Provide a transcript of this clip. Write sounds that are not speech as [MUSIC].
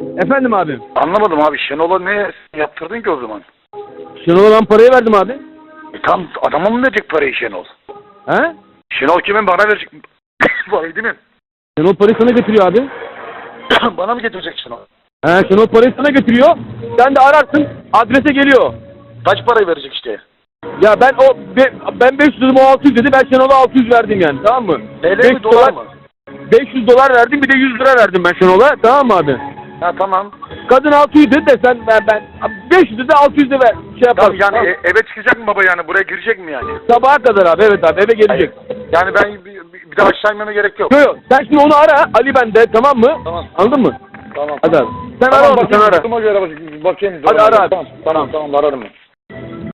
Efendim abi. Anlamadım abi Şenol'a ne yaptırdın ki o zaman? Şenol'a ben parayı verdim abi. E tam adama mı verecek parayı Şenol? He? Şenol kimin bana verecek [COUGHS] parayı değil mi? Şenol parayı sana getiriyor abi. [COUGHS] bana mı getirecek Şenol? He Şenol parayı sana getiriyor. Sen de ararsın adrese geliyor. Kaç parayı verecek işte? Ya ben o be- ben 500 dedim o 600 dedi. Ben Şenol'a 600 verdim yani tamam mı? TL 500 mi dolar mı? 500 dolar verdim bir de 100 lira verdim ben Şenol'a tamam mı abi? Ha tamam. Kadın 600 dedi de sen ben, ben 500 dedi 600 de ver şey Tamam yaparsın. yani e- eve çıkacak mı baba yani? Buraya girecek mi yani? Sabaha kadar abi evet abi eve gelecek. Yani ben bir, bir, bir daha aşağı inmeme gerek yok. Yok yok sen şimdi onu ara Ali bende tamam mı? Tamam. Anladın mı? Tamam. Hadi abi. Sen ara onu sen ara. Duruma göre bak- bakayım. Hadi ara abi. Tamam tamam, tamam ararım ben.